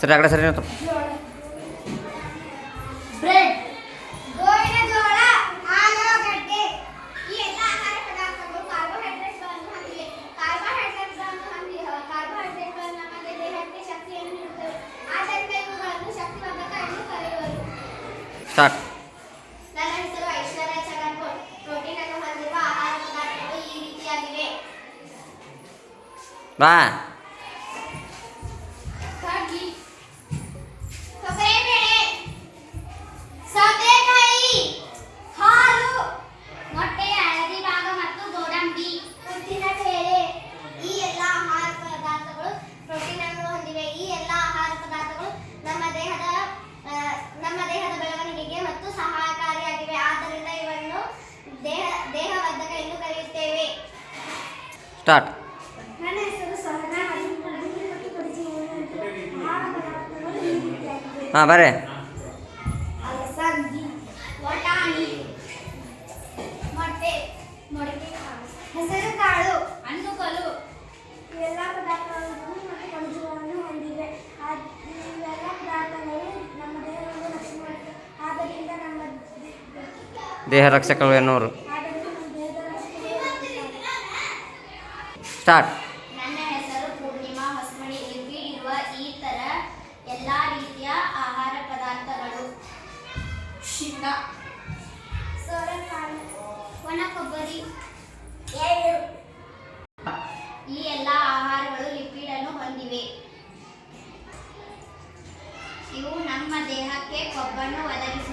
ಸರಿ ಆ ಕಡೆ ಸರಿ ನಿಂತು. ಬ್ರೆಡ್ ಗೋವಿನ ಜೋಳ ಆಲೂಗಡ್ಡೆ ಈ ಎಲ್ಲ ಆಹಾರ ಪದಾರ್ಥಗಳು ಕಾರ್ಬೋಹೈಡ್ರೇಟ್ಗಳನ್ನು ಹೊಂದಿವೆ ಕಾರ್ಬೋಹೈಡ್ರೇಟ್ಗಳನ್ನು ಹೊಂದಿ ಕಾರ್ಬೋಹೈಡ್ರೇಟ್ಗಳು ನಮ್ಮ ದೇಹಕ್ಕೆ ಶಕ್ತಿಯನ್ನು ನೀಡುತ್ತವೆ ಆದ್ದರಿಂದ ಇವುಗಳನ್ನು ಶಕ್ತಿವರ್ಧಕ ಎಂದು ಕರೆಯುವರು ಸ್ಟಾರ್ಟ್ ನನ್ನ ಹೆಸರು ಐಶ್ವರ್ಯ ಚಗನ್ಕೋಟ್ ಪ್ರೋಟೀನ್ ಅನ್ನು ಹೊಂದಿರುವ ಆಹಾರ ಪದಾರ್ಥಗಳು ಈ ರೀತಿಯಾಗಿವೆ ಬಾ ರೀತಿಯಾಗಿವೆ ಹಾಂ ಬರ್ರಿ. ಅಲಸಂದಿ ವಟಾಣಿ ಮೊಟ್ಟೆ ಮೊಳಕೆ ಹೆಸರು ಕಾಳು ಹಣ್ಣುಗಳು ಇವೆಲ್ಲ ಪದಾರ್ಥಗಳನ್ನು ಮತ್ತು ಖನಿಜಗಳನ್ನು ಹೊಂದಿವೆ ಆದ್- ಇವೆಲ್ಲ ಪದಾರ್ಥಗಳು ನಮ್ಮ ದೇಹವನ್ನು ರಕ್ಷಣೆ ಮಾಡುತ್ತವೆ ಆದ್ದರಿಂದ ನಮ್ಮ ದೇಹ ರಕ್ಷಕರು ಎನ್ನುವರು ಆದ್ದರಿಂದ ನಮ್ಮ ದೇಹದ ರಕ್ಷಣೆ ಸ್ಟಾರ್ಟ್. ನನ್ನ ಹೆಸರು ಪೂರ್ಣಿಮಾ ಹೊಸಮಣಿ ಇಲ್ಲಿ ಇರುವ ಈ ತರ ಎಲ್ಲ ರೀತಿಯ ಆಹಾರ ಪದಾರ್ಥಗಳು. ಶೇಂಗಾ ಸೋರೆಕಾಳು ಒಣ ಕೊಬ್ಬರಿ ಎಳ್ಳು. ಈ ಎಲ್ಲ ಆಹಾರಗಳು ಲಿಪಿಡ್ ಅನ್ನು ಹೊಂದಿವೆ. ಇವು ನಮ್ಮ ದೇಹಕ್ಕೆ ಕೊಬ್ಬನ್ನು ಒದಗಿಸುತ್ತವೆ.